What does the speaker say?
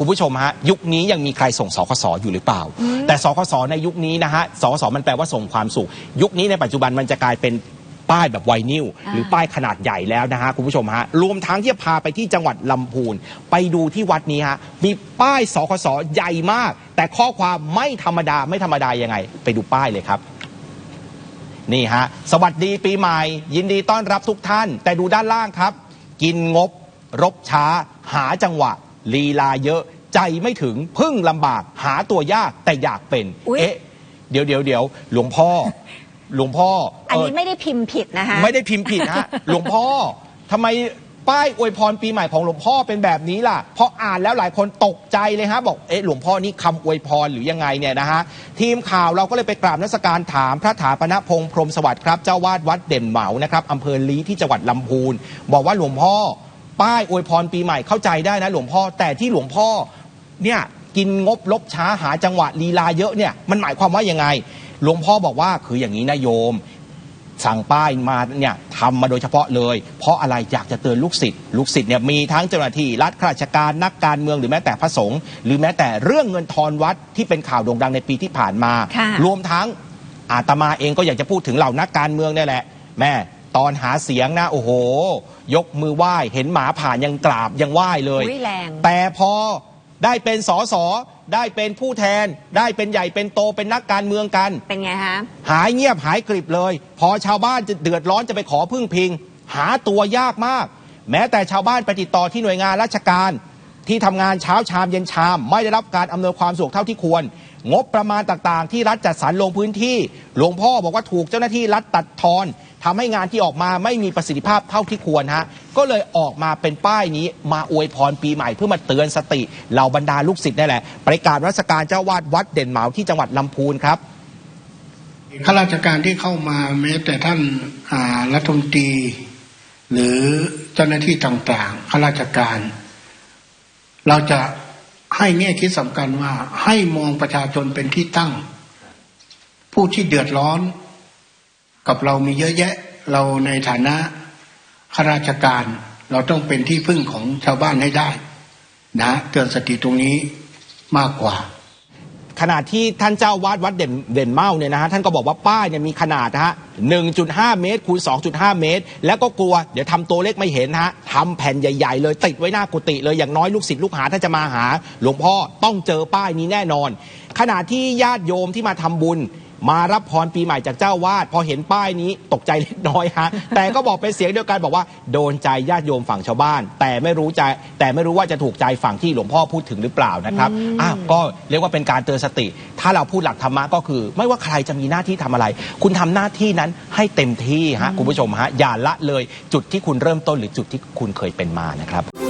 คุณผู้ชมฮะยุคนี้ยังมีใครส่งสคสอยู่หรือเปล่า แต่สคสในยุคนี้นะฮะสคสมันแปลว่าส่งความสุข ยุคนี้ในปัจจุบันมันจะกลายเป็นป้ายแบบไวนิลอ่าหรือป้ายขนาดใหญ่แล้วนะฮะคุณผู้ชมฮะรวมทั้งที่จะพาไปที่จังหวัดลำพูน ไปดูที่วัดนี้ฮะมีป้ายสคสใหญ่มาก แต่ข้อความไม่ธรรมดาไม่ธรรมดายังไง ไปดูป้ายเลยครับนี่ฮะสวัสดีปีใหม่ ยินดีต้อนรับทุกท่าน แต่ดูด้านล่างครับ กินงบ รบช้า หาจังหวะ ลีลาเยอะ ใจไม่ถึงพึ่งลำบากหาตัวยากแต่อยากเป็น อุ๊ย เอ๊ะ เดี๋ยวเดี๋ยวเดี๋ยวหลวงพ่อ หลวงพ่ออันเนี้ไม่ได้พิมพ์ผิดนะคะ ไม่ได้พิมพ์ผิดฮะ หลวงพ่อทำไมป้ายอวยพรปีใหม่ของหลวงพ่อเป็นแบบนี้ล่ะพออ่านแล้วหลายคนตกใจเลยฮะ บอกเอ๊ะหลวงพ่อนี่คำอวยพรหรือยังไงเนี่ยนะฮะทีมข่าวเราก็เลยไปกราบนมัสการถามพระถาปนพงษ์พรหมสวัสดิ์ครับเจ้าวาดวัดเด่นเหมานะครับอำเภอลีที่จังหวัดลำพูนบอกว่าหลวงพ่อ ป้ายอวยพรปีใหม่เข้าใจได้นะหลวงพ่อแต่ที่หลวงพ่อเนี่ยกินงบลบช้าหาจังหวะลีลาเยอะเนี่ยมันหมายความว่ายังไง หลวงพ่อบอกว่าคืออย่างนี้นะโยม สั่งป้ายมาเนี่ยทำมาโดยเฉพาะเลย เพราะอะไรอยากจะเตือนลูกศิษย์ลูกศิษย์เนี่ยมีทั้งเจ้าหน้าที่รัฐข้าราชการนักการเมืองหรือแม้แต่พระสงฆ์หรือแม้แต่เรื่องเงินทอนวัดที่เป็นข่าวโด่งดังในปีที่ผ่านมาค่ะรวมทั้งอาตมาเองก็อยากจะพูดถึงเหล่านักการเมืองนี่แหละแม่ ตอนหาเสียงนะโอ้โห ยกมือไหว้เห็นหมาผ่านยังกราบยังไหว้เลยอุ๊ยแรงแต่พอได้เป็นสสได้เป็นผู้แทน ได้เป็นใหญ่เป็นโตเป็นนักการเมืองกัน เป็นไงฮะหายเงียบหายกริบเลย พอชาวบ้านจะเดือดร้อนจะไปขอพึ่งพิง หาตัวยากมาก แม้แต่ชาวบ้านไปติดต่อที่หน่วยงานราชการ ที่ทำงานเช้าชามเย็นชาม ไม่ได้รับการอำนวยความสะดวกเท่าที่ควร งบประมาณต่างๆ ที่รัฐจัดสรรลงพื้นที่ หลวงพ่อบอกว่าถูกเจ้าหน้าที่รัฐตัดทอนทำให้งานที่ออกมาไม่มีประสิทธิภาพเท่าที่ควรฮะก็เลยออกมาเป็นป้ายนี้มาอวยพรปีใหม่เพื่อมาเตือนสติเหล่าบรรดาลูกศิษย์นี่แหละประกาศรัชการเจ้าวาดวัดเด่นเหมาที่จังหวัดลำพูนครับข้าราชการที่เข้ามาแม้แต่ท่านรัฐมนตรีหรือเจ้าหน้าที่ต่างๆข้าราชการ เราจะให้แง่คิดสำคัญว่า ให้มองประชาชนเป็นที่ตั้ง ผู้ที่เดือดร้อน กับเรามีเยอะแยะ เราในฐานะข้าราชการ เราต้องเป็นที่พึ่งของชาวบ้านให้ได้ นะเตือนสติตรงนี้มากกว่า ขนาดที่ท่านเจ้าวาดวัดเด่นเด่นเมาเนี่ยนะฮะท่านก็บอกว่าป้ายเนี่ยมีขนาดนะฮะ 1.5 เมตรคูณ 2.5 เมตร แล้วก็กลัวเดี๋ยวทำตัวเล็กไม่เห็นนะฮะทำแผ่นใหญ่ ๆ เลยติดไว้หน้ากุฏิเลยอย่างน้อยลูกศิษย์ลูกหาถ้าจะมาหา หลวงพ่อต้องเจอป้ายนี้แน่นอน ขณะที่ญาติโยมที่มาทำบุญ มารับพรปีใหม่จากเจ้าวาด พอเห็นป้ายนี้ตกใจเล็กน้อยฮะ แต่ก็บอกเป็นเสียงเดียวกันบอกว่าโดนใจญาติโยมฝั่งชาวบ้าน แต่ไม่รู้ใจแต่ไม่รู้ว่าจะถูกใจฝั่งที่หลวงพ่อพูดถึงหรือเปล่านะครับอ้าวก็เรียกว่าเป็นการเตือนสติ ถ้าเราพูดหลักธรรมะก็คือ ไม่ว่าใครจะมีหน้าที่ทำอะไร คุณทำหน้าที่นั้นให้เต็มที่ฮะคุณผู้ชมฮะอย่าละเลยจุดที่คุณเริ่มต้นหรือจุดที่คุณเคยเป็นมานะครับ